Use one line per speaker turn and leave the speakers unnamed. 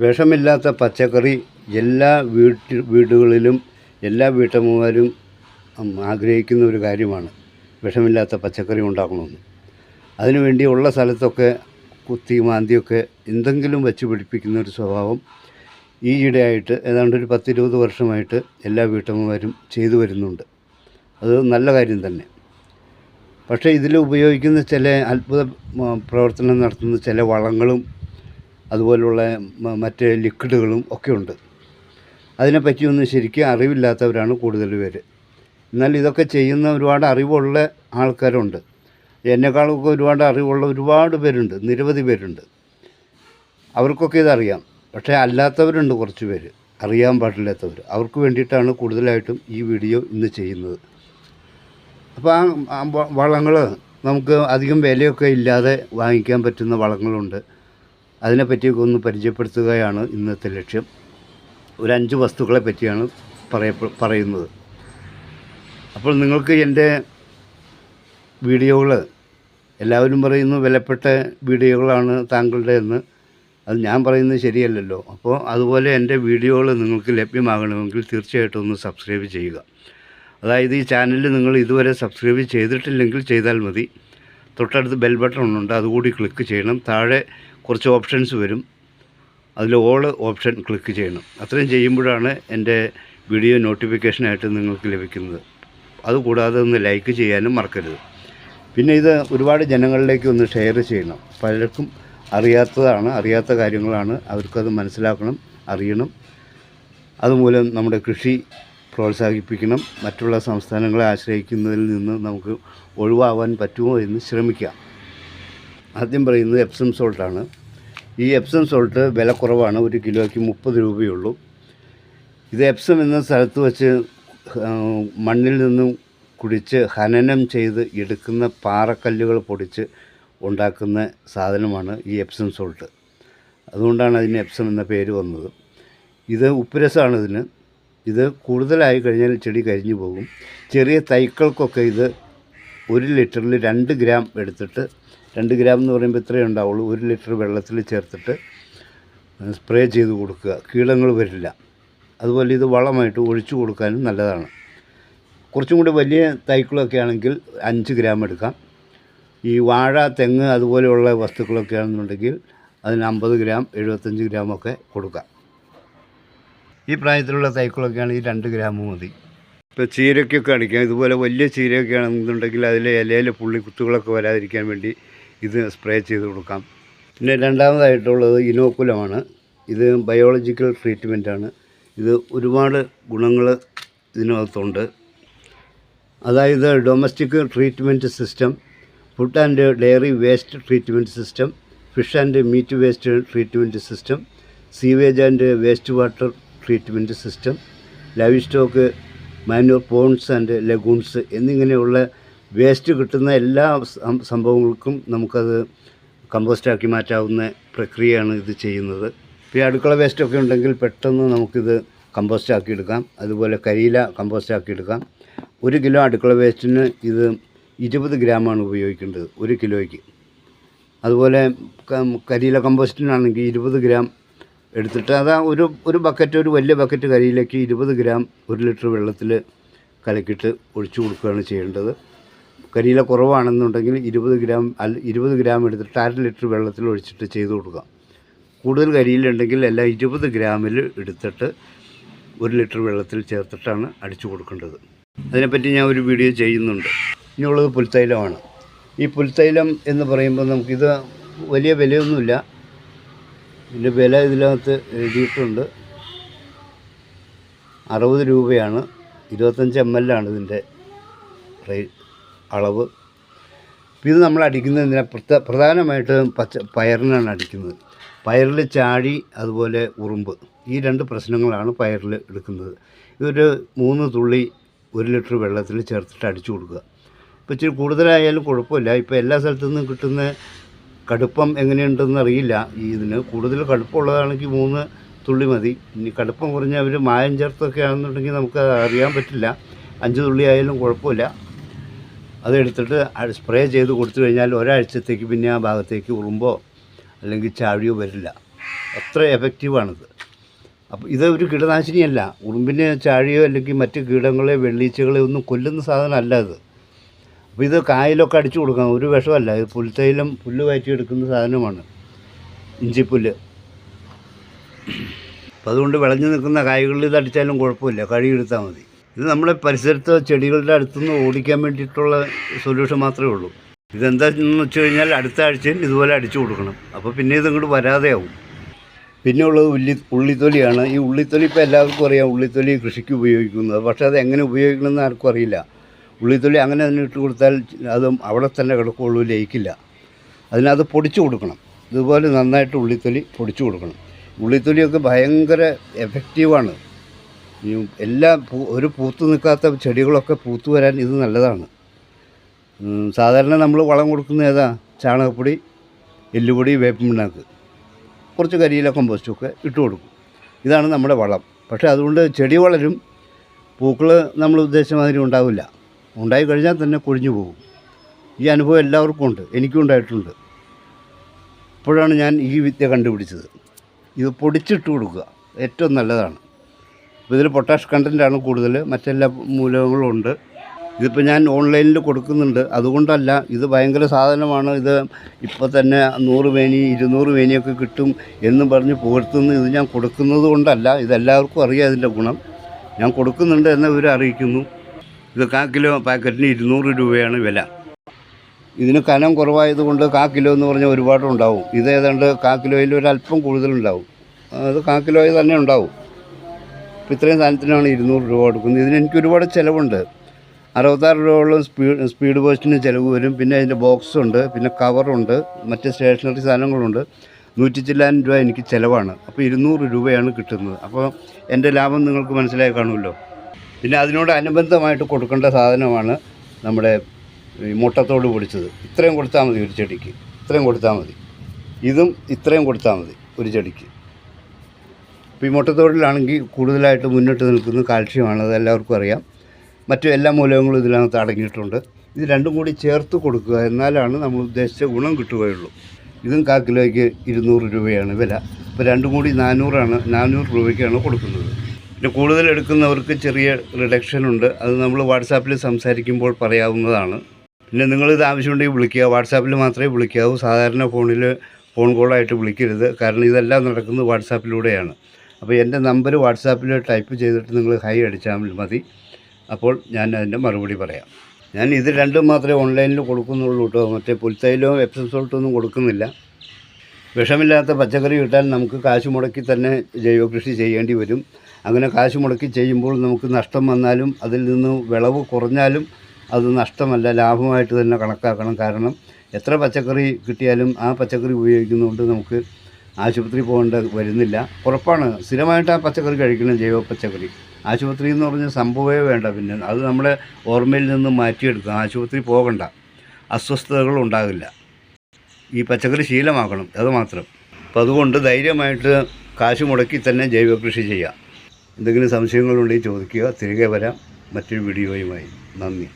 വിഷമില്ലാത്ത പച്ചക്കറി എല്ലാ വീട്ടിൽ വീടുകളിലും എല്ലാ വീട്ടമ്മമാരും ആഗ്രഹിക്കുന്ന ഒരു കാര്യമാണ് വിഷമില്ലാത്ത പച്ചക്കറി ഉണ്ടാക്കണമെന്ന്. അതിനുവേണ്ടി ഉള്ള സ്ഥലത്തൊക്കെ കുത്തി മാന്തിയൊക്കെ എന്തെങ്കിലും വെച്ച് പിടിപ്പിക്കുന്ന ഒരു സ്വഭാവം ഈയിടെയായിട്ട് ഏതാണ്ട് ഒരു പത്തിരുപത് വർഷമായിട്ട് എല്ലാ വീട്ടമ്മമാരും ചെയ്തു വരുന്നുണ്ട്. അത് നല്ല കാര്യം തന്നെ. പക്ഷേ ഇതിൽ ഉപയോഗിക്കുന്ന ചില അത്ഭുത പ്രവർത്തനം നടത്തുന്ന ചില വളങ്ങളും അതുപോലുള്ള മറ്റ് ലിക്വിഡുകളും ഒക്കെ ഉണ്ട് അതിനെപ്പറ്റിയൊന്നും ശരിക്കും അറിവില്ലാത്തവരാണ് കൂടുതൽ പേര്. എന്നാൽ ഇതൊക്കെ ചെയ്യുന്ന ഒരുപാട് അറിവുള്ള ആൾക്കാരുണ്ട്. എന്നെക്കാളൊക്കെ ഒരുപാട് അറിവുള്ള ഒരുപാട് പേരുണ്ട് നിരവധി പേരുണ്ട്. അവർക്കൊക്കെ ഇതറിയാം. പക്ഷേ അല്ലാത്തവരുണ്ട് കുറച്ച് പേര്. അറിയാൻ പാടില്ലാത്തവർ. അവർക്ക് വേണ്ടിയിട്ടാണ് കൂടുതലായിട്ടും ഈ വീഡിയോ ഇന്ന് ചെയ്യുന്നത്. അപ്പോൾ ആ വളങ്ങൾ നമുക്ക് അധികം വിലയൊക്കെ ഇല്ലാതെ വാങ്ങിക്കാൻ പറ്റുന്ന വളങ്ങളുണ്ട്. അതിനെപ്പറ്റിയൊക്കെ ഒന്ന് പരിചയപ്പെടുത്തുകയാണ് ഇന്നത്തെ ലക്ഷ്യം. ഒരു അഞ്ച് വസ്തുക്കളെ പറ്റിയാണ് പറയ പറയുന്നത്. അപ്പോൾ നിങ്ങൾക്ക് എന്റെ വീഡിയോകൾ എല്ലാവരും പറയുന്നു വിലപ്പെട്ട വീഡിയോകളാണ് താങ്കളുടെ എന്ന് അത് ഞാൻ പറയുന്നത് ശരിയല്ലല്ലോ. അപ്പോൾ അതുപോലെ എന്റെ വീഡിയോകൾ നിങ്ങൾക്ക് ലഭ്യമാകണമെങ്കിൽ തീർച്ചയായിട്ടും ഒന്ന് സബ്സ്ക്രൈബ് ചെയ്യുക. അതായത് ഈ ചാനൽ നിങ്ങൾ ഇതുവരെ സബ്സ്ക്രൈബ് ചെയ്തിട്ടില്ലെങ്കിൽ ചെയ്താൽ മതി. തൊട്ടടുത്ത് ബെൽ ബട്ടൺ ഉണ്ട് അതുകൂടി ക്ലിക്ക് ചെയ്യണം. താഴെ കുറച്ച് ഓപ്ഷൻസ് വരും. അതിൽ ഓൾ ഓപ്ഷൻ ക്ലിക്ക് ചെയ്യണം. അത്രയും ചെയ്യുമ്പോഴാണ് എന്റെ വീഡിയോ നോട്ടിഫിക്കേഷനായിട്ട് നിങ്ങൾക്ക് ലഭിക്കുന്നത്. അതുകൂടാതെ ഒന്ന് ലൈക്ക് ചെയ്യാനും മറക്കരുത്. പിന്നെ ഇത് ഒരുപാട് ജനങ്ങളിലേക്ക് ഒന്ന് ഷെയർ ചെയ്യണം. പലർക്കും അറിയാത്തതാണ് അറിയാത്ത കാര്യങ്ങളാണ് അവർക്കത് മനസ്സിലാക്കണം അറിയണം. അതുമൂലം നമ്മുടെ കൃഷി പ്രോത്സാഹിപ്പിക്കണം. മറ്റുള്ള സംസ്ഥാനങ്ങളെ ആശ്രയിക്കുന്നതിൽ നിന്ന് നമുക്ക് ഒഴിവാവാൻ പറ്റുമോ എന്ന് ശ്രമിക്കാം. ആദ്യം പറയുന്നത് എപ്സം സോൾട്ടാണ്. ഈ എപ്സം സോൾട്ട് വില കുറവാണ്. ഒരു കിലോയ്ക്ക് മുപ്പത് രൂപയുള്ളൂ. ഇത് എപ്സം എന്ന സ്ഥലത്ത് വെച്ച് മണ്ണിൽ നിന്നും കുടിച്ച് ഹനനം ചെയ്ത് എടുക്കുന്ന പാറക്കല്ലുകൾ പൊടിച്ച് ഉണ്ടാക്കുന്ന സാധനമാണ് ഈ എപ്സം സോൾട്ട്. അതുകൊണ്ടാണ് അതിന് എപ്സം എന്ന പേര് വന്നത്. ഇത് ഉപ്പുരസമാണ് ഇതിന്. ഇത് കൂടുതലായി കഴിഞ്ഞാൽ ചെടി കരിഞ്ഞു പോകും. ചെറിയ തൈക്കൾക്കൊക്കെ ഇത് ഒരു ലിറ്ററിൽ രണ്ട് ഗ്രാം എടുത്തിട്ട് രണ്ട് ഗ്രാം എന്ന് പറയുമ്പോൾ ഇത്രയേ ഉണ്ടാവുള്ളൂ. ഒരു ലിറ്റർ വെള്ളത്തിൽ ചേർത്തിട്ട് സ്പ്രേ ചെയ്ത് കൊടുക്കുക. കീടങ്ങൾ വരില്ല. അതുപോലെ ഇത് വളമായിട്ട് ഒഴിച്ചു കൊടുക്കാനും നല്ലതാണ്. കുറച്ചും കൂടി വലിയ തൈക്കളൊക്കെ ആണെങ്കിൽ അഞ്ച് ഗ്രാം എടുക്കാം. ഈ വാഴ തെങ്ങ് അതുപോലെയുള്ള വസ്തുക്കളൊക്കെ ആണെന്നുണ്ടെങ്കിൽ അതിന് അമ്പത് ഗ്രാം എഴുപത്തഞ്ച് ഗ്രാമൊക്കെ കൊടുക്കാം. ഈ പ്രായത്തിലുള്ള തൈക്കളൊക്കെ ആണെങ്കിൽ രണ്ട് ഗ്രാം മതി. ഇപ്പോൾ ചീരയ്ക്കൊക്കെ അടിക്കാം ഇതുപോലെ വലിയ ചീരയൊക്കെ ആണെന്നുണ്ടെങ്കിൽ അതിലെ ഇലയിലെ പുള്ളി കുത്തുകളൊക്കെ വരാതിരിക്കാൻ വേണ്ടി ഇത് സ്പ്രേ ചെയ്ത് കൊടുക്കാം. പിന്നെ രണ്ടാമതായിട്ടുള്ളത് ഇനോക്കുലമാണ്. ഇത് ബയോളജിക്കൽ ട്രീറ്റ്മെന്റാണ്. ഇത് ഒരുപാട് ഗുണങ്ങൾ ഇതിനകത്തുണ്ട്. അതായത് domestic treatment system food and dairy waste treatment system fish and meat waste treatment system sewage and waste water treatment system livestock manure ponds and lagoons എന്നിങ്ങനെയുള്ള വേസ്റ്റ് കിട്ടുന്ന എല്ലാ സംഭവങ്ങൾക്കും നമുക്കത് കമ്പോസ്റ്റാക്കി മാറ്റാവുന്ന പ്രക്രിയയാണ് ഇത് ചെയ്യുന്നത്. ഈ അടുക്കള വേസ്റ്റൊക്കെ ഉണ്ടെങ്കിൽ പെട്ടെന്ന് നമുക്കിത് കമ്പോസ്റ്റാക്കി എടുക്കാം. അതുപോലെ കരിയില കമ്പോസ്റ്റാക്കി എടുക്കാം. ഒരു കിലോ അടുക്കള വേസ്റ്റിന് ഇത് ഇരുപത് ഗ്രാമാണ് ഉപയോഗിക്കേണ്ടത് ഒരു കിലോയ്ക്ക്. അതുപോലെ കരിയില കമ്പോസ്റ്റിനാണെങ്കിൽ ഇരുപത് ഗ്രാം എടുത്തിട്ട് അതാ ഒരു ഒരു ബക്കറ്റ് ഒരു വലിയ ബക്കറ്റ് കരിയിലേക്ക് ഇരുപത് ഗ്രാം ഒരു ലിറ്റർ വെള്ളത്തിൽ കലക്കിയിട്ട് ഒഴിച്ചു കൊടുക്കുകയാണ് ചെയ്യേണ്ടത്. കരിയില കുറവാണെന്നുണ്ടെങ്കിൽ ഇരുപത് ഗ്രാം അൽ ഇരുപത് ഗ്രാം എടുത്തിട്ട് അര ലിറ്റർ വെള്ളത്തിൽ ഒഴിച്ചിട്ട് ചെയ്ത് കൊടുക്കാം കൂടുതൽ കരിയിലുണ്ടെങ്കിൽ എല്ലാം ഇരുപത് ഗ്രാമിൽ എടുത്തിട്ട് ഒരു ലിറ്റർ വെള്ളത്തിൽ ചേർത്തിട്ടാണ് അടിച്ചു കൊടുക്കേണ്ടത്. അതിനെപ്പറ്റി ഞാൻ ഒരു വീഡിയോ ചെയ്യുന്നുണ്ട്. ഇനിയുള്ളത് പുൽത്തൈലമാണ്. ഈ പുൽത്തൈലം എന്ന് പറയുമ്പോൾ നമുക്കിത് വലിയ വിലയൊന്നുമില്ല. ഇതിന്റെ വില ഇതിനകത്ത് എഴുതിയിട്ടുണ്ട്. അറുപത് രൂപയാണ്. ഇരുപത്തഞ്ച് എം എൽ ആണ് ഇതിന്റെ അളവ്. ഇത് നമ്മൾ അടിക്കുന്നത് ഇതിനെ പ്രധാനമായിട്ട് പച്ച പയറിനാണ് അടിക്കുന്നത്. പയറിൽ ചാഴി അതുപോലെ ഉറുമ്പ്. ഈ രണ്ട് പ്രശ്നങ്ങളാണ് പയറിൽ എടുക്കുന്നത്. ഇതൊരു മൂന്ന് തുള്ളി ഒരു ലിറ്റർ വെള്ളത്തിൽ ചേർത്തിട്ട് അടിച്ചു കൊടുക്കുക. ഇപ്പോൾ ഇച്ചിരി കൂടുതലായാലും കുഴപ്പമില്ല. ഇപ്പോൾ എല്ലാ സ്ഥലത്തു നിന്നും കിട്ടുന്ന കടുപ്പം എങ്ങനെയുണ്ടെന്ന് അറിയില്ല. ഈ ഇതിന് കൂടുതൽ കടുപ്പമുള്ളതാണെങ്കിൽ മൂന്ന് തുള്ളി മതി. ഇനി കടുപ്പം കുറഞ്ഞ അവർ മായം ചേർത്തൊക്കെ ആണെന്നുണ്ടെങ്കിൽ നമുക്ക് അറിയാൻ പറ്റില്ല. അഞ്ച് തുള്ളി ആയാലും കുഴപ്പമില്ല. അതെടുത്തിട്ട് സ്പ്രേ ചെയ്ത് കൊടുത്തു കഴിഞ്ഞാൽ ഒരാഴ്ചത്തേക്ക് പിന്നെ ആ ഭാഗത്തേക്ക് ഉറുമ്പോ അല്ലെങ്കിൽ ചാഴിയോ വരില്ല. അത്ര എഫക്റ്റീവാണിത് അപ്പോൾ ഇത് ഒരു കീടനാശിനിയല്ല. ഉറുമ്പിനെ ചാഴിയോ അല്ലെങ്കിൽ മറ്റ് കീടങ്ങളെ വെള്ളീച്ചകളെ ഒന്നും കൊല്ലുന്ന സാധനമല്ല ഇത്. അപ്പോൾ ഇത് കായലൊക്കെ അടിച്ചു കൊടുക്കാം ഒരു വിഷമല്ല. ഇത് പുൽത്തൈലം പുല്ല് കയറ്റിയെടുക്കുന്ന സാധനമാണ്. ഇഞ്ചിപ്പുല്ല്. അപ്പോൾ അതുകൊണ്ട് വിളഞ്ഞു നിൽക്കുന്ന കായ്കളിൽ ഇത് അടിച്ചാലും കുഴപ്പമില്ല. കഴുകിയെടുത്താൽ മതി. ഇത് നമ്മുടെ പരിസരത്ത് ചെടികളുടെ അടുത്തുനിന്ന് ഓടിക്കാൻ വേണ്ടിയിട്ടുള്ള സൊല്യൂഷൻ മാത്രമേ ഉള്ളൂ. ഇതെന്താണെന്ന് വെച്ച് കഴിഞ്ഞാൽ അടുത്ത ആഴ്ചയും ഇതുപോലെ അടിച്ചു കൊടുക്കണം. അപ്പോൾ പിന്നെ ഇത് ഇങ്ങോട്ട് വരാതെയാവും. പിന്നെ ഉള്ളത് ഉള്ളി ഉള്ളിത്തൊലിയാണ്. ഈ ഉള്ളിത്തൊലി ഇപ്പോൾ എല്ലാവർക്കും അറിയാം. ഉള്ളിത്തൊലി കൃഷിക്ക് ഉപയോഗിക്കുന്നത്. പക്ഷേ അത് എങ്ങനെ ഉപയോഗിക്കണമെന്ന് ആർക്കും അറിയില്ല. ഉള്ളിത്തൊലി അങ്ങനെ തന്നെ ഇട്ട് കൊടുത്താൽ അതും അവിടെ തന്നെ കിടക്കുകയുള്ളൂ ലയിക്കില്ല. അതിനത് പൊടിച്ചു കൊടുക്കണം. ഇതുപോലെ നന്നായിട്ട് ഉള്ളിത്തൊലി പൊടിച്ചു കൊടുക്കണം. ഉള്ളിത്തൊലിയൊക്കെ ഭയങ്കര എഫക്റ്റീവാണ് എല്ലാ ഒരു പൂത്ത് നിൽക്കാത്ത ചെടികളൊക്കെ പൂത്തു വരാൻ ഇത് നല്ലതാണ്. സാധാരണ നമ്മൾ വളം കൊടുക്കുന്ന ഏതാ? ചാണകപ്പൊടി എല്ലുപൊടി വേപ്പിണ്ണാക്ക് കുറച്ച് കരിയില കമ്പോസ്റ്റും ഒക്കെ ഇട്ട് കൊടുക്കും. ഇതാണ് നമ്മുടെ വളം. പക്ഷേ അതുകൊണ്ട് ചെടി വളരും. പൂക്കൾ നമ്മൾ ഉദ്ദേശിച്ച മാതിരി ഉണ്ടാവില്ല. ഉണ്ടായി കഴിഞ്ഞാൽ തന്നെ കൊഴിഞ്ഞു പോകും. ഈ അനുഭവം എല്ലാവർക്കും ഉണ്ട്. എനിക്കും ഉണ്ടായിട്ടുണ്ട്. ഇപ്പോഴാണ് ഞാൻ ഈ വിദ്യ കണ്ടുപിടിച്ചത്. ഇത് പൊടിച്ചിട്ട് കൊടുക്കുക. ഏറ്റവും നല്ലതാണ്. ഇതിൽ പൊട്ടാഷ് കണ്ടന്റാണ് കൂടുതൽ മറ്റെല്ലാ മൂലകങ്ങളും ഉണ്ട്. ഇതിപ്പോൾ ഞാൻ ഓൺലൈനിൽ കൊടുക്കുന്നുണ്ട്. അതുകൊണ്ടല്ല ഇത് ഭയങ്കര സാധനമാണ്. ഇത് ഇപ്പോൾ തന്നെ നൂറ് മേനി ഇരുന്നൂറ് മേനിയൊക്കെ കിട്ടും എന്ന് പറഞ്ഞ് പുകഴ്ത്തുന്നു ഇത് ഞാൻ കൊടുക്കുന്നത് കൊണ്ടല്ല. ഇതെല്ലാവർക്കും അറിയാം ഇതിന്റെ ഗുണം. ഞാൻ കൊടുക്കുന്നുണ്ട് എന്ന് ഇവർ അറിയിക്കുന്നു. ഇത് കാ കിലോ പാക്കറ്റിന് ഇരുന്നൂറ് രൂപയാണ് വില. ഇതിന് കനം കുറവായതുകൊണ്ട് കാ കിലോ എന്ന് പറഞ്ഞാൽ ഒരുപാടുണ്ടാവും. ഇത് ഏതാണ്ട് കാ കിലോയിൽ ഒരല്പം കൂടുതലുണ്ടാവും. അത് കാ കിലോയിൽ തന്നെ ഉണ്ടാവും. അപ്പോൾ ഇത്രയും സാധനത്തിനാണ് ഇരുന്നൂറ് രൂപ കൊടുക്കുന്നത്. ഇതിന് എനിക്ക് ഒരുപാട് ചിലവുണ്ട്. അറുപത്താറ് രൂപയോളം സ്പീഡ് സ്പീഡ് പോസ്റ്റിന് ചിലവ് വരും. പിന്നെ അതിന്റെ ബോക്സ് ഉണ്ട് പിന്നെ കവറുണ്ട് മറ്റ് സ്റ്റേഷനറി സാധനങ്ങളുണ്ട്. നൂറ്റി ചില്ലാനും രൂപ എനിക്ക് ചിലവാണ്. അപ്പോൾ ഇരുന്നൂറ് രൂപയാണ് കിട്ടുന്നത്. അപ്പോൾ എന്റെ ലാഭം നിങ്ങൾക്ക് മനസ്സിലായി കാണുമല്ലോ. പിന്നെ അതിനോട് അനുബന്ധമായിട്ട് കൊടുക്കേണ്ട സാധനമാണ് നമ്മുടെ ഈ മുട്ടത്തോട് പൊടിച്ചത്. ഇത്രയും കൊടുത്താൽ മതി ഒരു ചെടിക്ക്. ഇത്രയും കൊടുത്താൽ മതി. ഇതും ഇത്രയും കൊടുത്താൽ മതി ഒരു ചെടിക്ക്. ഇപ്പോൾ ഈ മുട്ടത്തോടിലാണെങ്കിൽ കൂടുതലായിട്ട് മുന്നിട്ട് നിൽക്കുന്ന കാൽഷ്യമാണ് അത് എല്ലാവർക്കും അറിയാം. മറ്റു എല്ലാ മൂലകങ്ങളും ഇതിനകത്ത് അടങ്ങിയിട്ടുണ്ട്. ഇത് രണ്ടും കൂടി ചേർത്ത് കൊടുക്കുക എന്നാലാണ് നമ്മൾ ഉദ്ദേശിച്ച ഗുണം കിട്ടുകയുള്ളൂ. ഇതും കാ കിലോയ്ക്ക് ഇരുന്നൂറ് രൂപയാണ് വില. അപ്പോൾ രണ്ടും കൂടി നാനൂറാണ് നാനൂറ് രൂപയ്ക്കാണ് കൊടുക്കുന്നത്. പിന്നെ കൂടുതൽ എടുക്കുന്നവർക്ക് ചെറിയ റിഡക്ഷൻ ഉണ്ട്. അത് നമ്മൾ വാട്സാപ്പിൽ സംസാരിക്കുമ്പോൾ പറയാവുന്നതാണ്. പിന്നെ നിങ്ങളിത് ആവശ്യമുണ്ടെങ്കിൽ വിളിക്കുക. വാട്സാപ്പിൽ മാത്രമേ വിളിക്കാവൂ. സാധാരണ ഫോണിൽ ഫോൺ കോളായിട്ട് വിളിക്കരുത്. കാരണം ഇതെല്ലാം നടക്കുന്നത് വാട്സാപ്പിലൂടെയാണ്. അപ്പോൾ എന്റെ നമ്പർ വാട്സാപ്പിൽ ടൈപ്പ് ചെയ്തിട്ട് നിങ്ങൾ ഹൈ അടിച്ചാൽ മതി. അപ്പോൾ ഞാൻ അതിന്റെ മറുപടി പറയാം. ഞാൻ ഇത് രണ്ടും മാത്രമേ ഓൺലൈനിൽ കൊടുക്കുന്നുള്ളൂ കേട്ടോ. മറ്റേ പുൽത്തൈലോ എപ്സം സോൾട്ടൊന്നും കൊടുക്കുന്നില്ല. വിഷമില്ലാത്ത പച്ചക്കറി കിട്ടാൻ നമുക്ക് കാശ് മുടക്കി തന്നെ ജൈവകൃഷി ചെയ്യേണ്ടി വരും. അങ്ങനെ കാശ് മുടക്കി ചെയ്യുമ്പോൾ നമുക്ക് നഷ്ടം വന്നാലും അതിൽ നിന്ന് വിളവ് കുറഞ്ഞാലും അത് നഷ്ടമല്ല ലാഭമായിട്ട് തന്നെ കണക്കാക്കണം. കാരണം എത്ര പച്ചക്കറി കിട്ടിയാലും ആ പച്ചക്കറി ഉപയോഗിക്കുന്നതുകൊണ്ട് നമുക്ക് ആശുപത്രി പോകേണ്ട വരുന്നില്ല. ഉറപ്പാണ്. സ്ഥിരമായിട്ട് ആ പച്ചക്കറി കഴിക്കണം ജൈവ പച്ചക്കറി. ആശുപത്രി എന്ന് പറഞ്ഞ സംഭവമേ വേണ്ട. പിന്നെ അത് നമ്മുടെ ഓർമ്മയിൽ നിന്ന് മാറ്റിയെടുക്കുക ആശുപത്രി പോകണ്ട. അസ്വസ്ഥതകൾ ഉണ്ടാകില്ല. ഈ പച്ചക്കറി ശീലമാക്കണം. അത് മാത്രം. അപ്പോൾ അതുകൊണ്ട് ധൈര്യമായിട്ട് കാശ് മുടക്കി തന്നെ ജൈവ കൃഷി ചെയ്യാം. എന്തെങ്കിലും സംശയങ്ങളുണ്ടെങ്കിൽ ചോദിക്കുക. തിരികെ വരാം. മറ്റൊരു വീഡിയോയുമായി. നന്ദി.